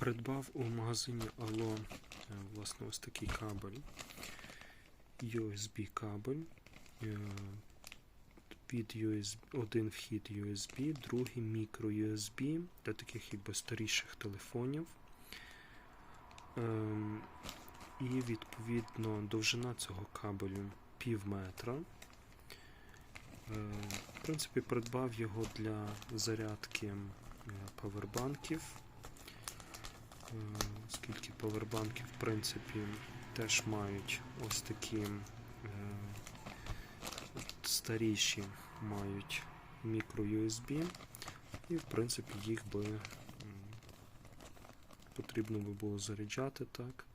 Придбав у магазині Allo е, власне ось такий кабель. USB кабель. Е, Під USB, один вхід USB, другий мікро USB для таких якби старіших телефонів. Ем, І відповідно довжина цього кабелю пів метра. Е, В принципі, придбав його для зарядки е, павербанків. Оскільки павербанки, в принципі, теж мають ось такі е, старіші мають мікро USB, і в принципі їх би потрібно би було заряджати так.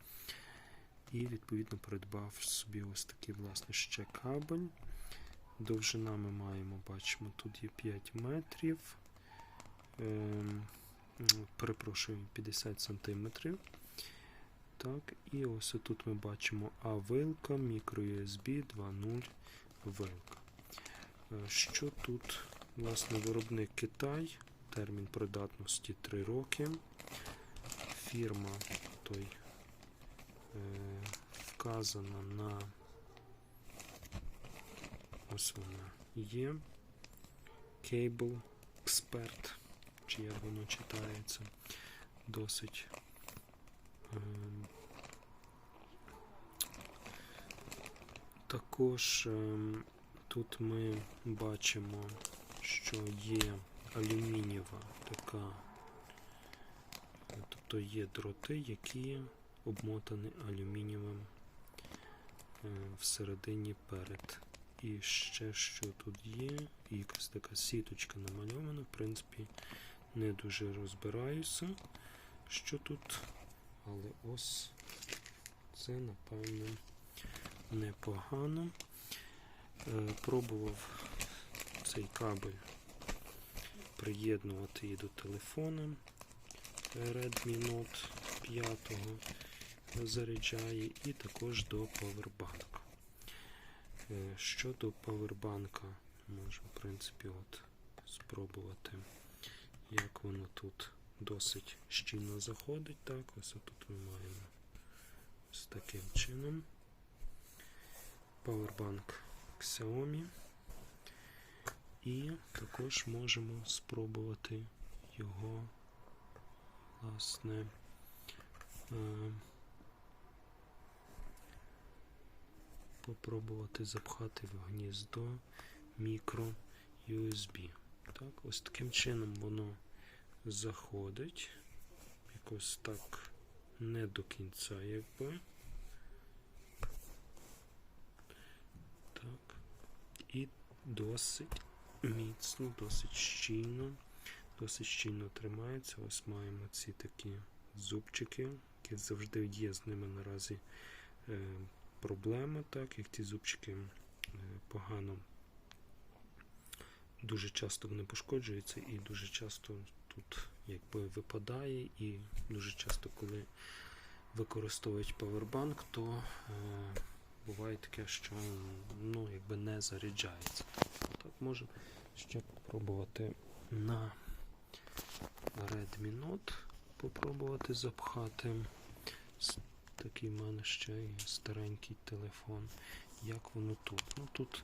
І відповідно придбав собі ось такий власне ще кабель. Довжина ми маємо, бачимо, тут є 5 метрів. Перепрошую, 50 сантиметрів. Так, і ось тут ми бачимо А-вилка, microUSB 2.0 вилка. Е, Що тут? Власне, виробник Китай, термін придатності 3 роки. Фірма той е, вказана на ось вона є. Cable Expert, чи як воно читається, досить ем, також ем, тут ми бачимо, що є алюмінієва така, е, тобто є дроти, які обмотані алюмінієвим е, всередині перед. І ще що тут є, якась така сіточка намальована, в принципі, не дуже розбираюся, що тут, але ось це, напевно, непогано. Е, Пробував цей кабель приєднувати і до телефона Redmi Note 5 заряджає, і також до Powerbank. Е, Щодо павербанка, можу, в принципі, от спробувати, як воно тут досить щільно заходить. Так, ось тут ми маємо з таким чином. Павербанк Xiaomi. І також можемо спробувати його, власне, е, попробувати запхати в гніздо мікро USB. Так, ось таким чином воно заходить. Якось так не до кінця, якби. Так. І досить міцно, досить щільно, досить щільно тримається. Ось маємо ці такі зубчики, які завжди є з ними наразі. Е, проблема, так як ті зубчики е, погано дуже часто вони пошкоджуються і дуже часто тут якби випадає, і дуже часто, коли використовують павербанк, то е, буває таке, що ну, якби не заряджається. Так, можемо ще попробувати на Redmi Note попробувати запхати. Такий в мене ще є старенький телефон. Як воно тут? Ну тут,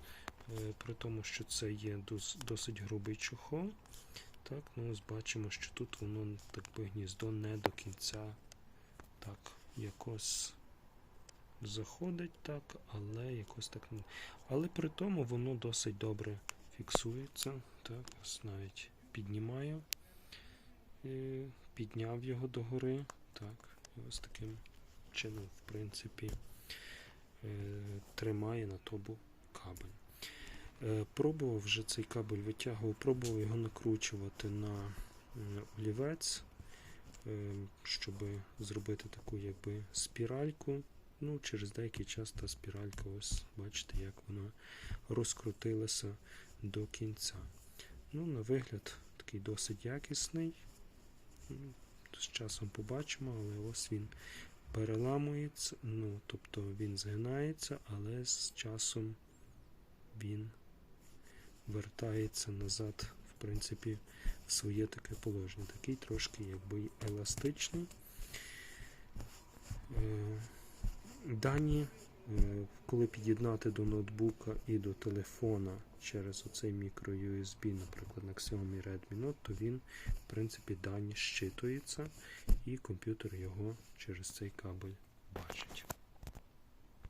при тому, що це є досить грубий чохол, так, ну ось бачимо, що тут воно так би гніздо не до кінця так якось заходить, так, але якось так. Але при тому воно досить добре фіксується. Так, ось навіть піднімаю, е, підняв його догори. Так, і ось таким чином, в принципі, е, тримає на тобу кабель. Е, Пробував вже цей кабель витягував, пробував його накручувати на олівець, е, щоб зробити таку якби спіральку. Ну, через деякий час та спіралька, ось бачите, як вона розкрутилася до кінця. Ну, на вигляд такий досить якісний. З часом побачимо, але ось він переламується, ну, тобто він згинається, але з часом він вертається назад, в принципі, в своє таке положення. Такий трошки якби еластичний. Е, дані, е, коли під'єднати до ноутбука і до телефона через оцей мікро USB, наприклад, на Xiaomi Redmi Note, то він, в принципі, дані щитується, і комп'ютер його через цей кабель бачить.